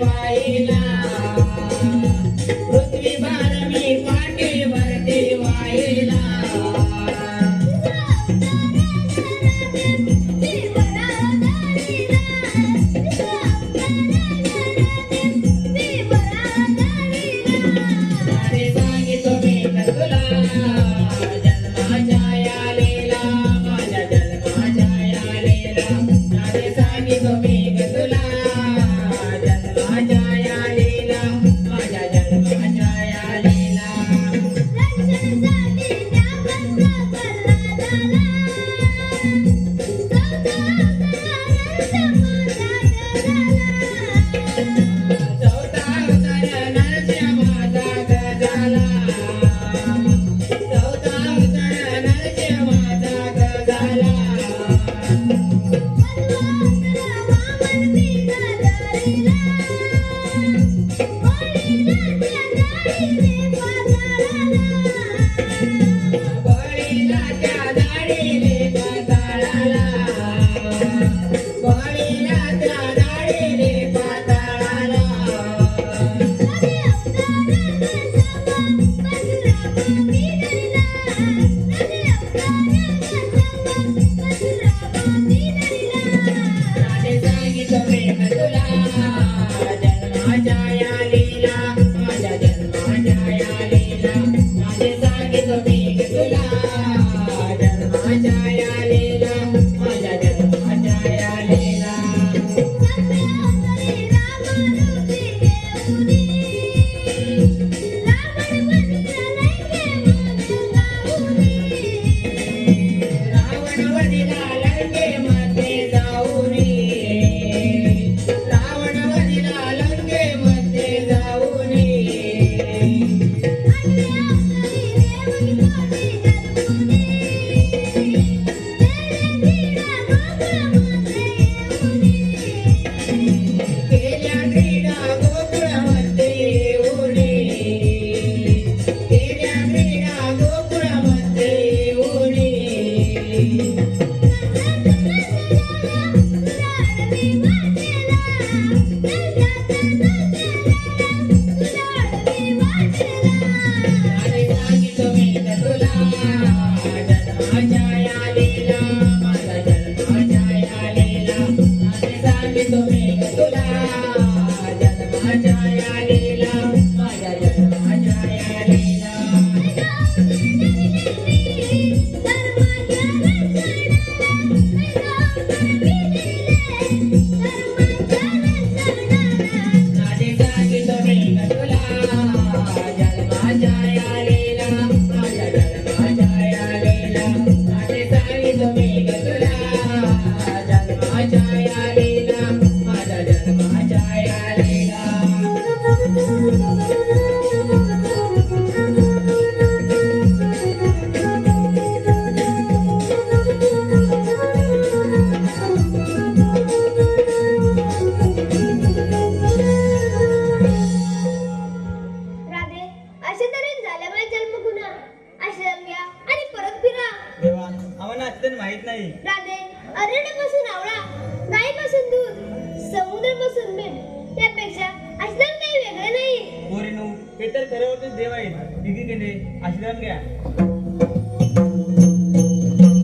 ভাই না। I प्राणी अरण्यापासून आवळा गायीपासून दूध समुद्रापासून मीठ त्यापेक्षा असणार नाही. पोरीनू हे तर खऱ्या देव आहेत. तिघी गेले आश्रम घ्या.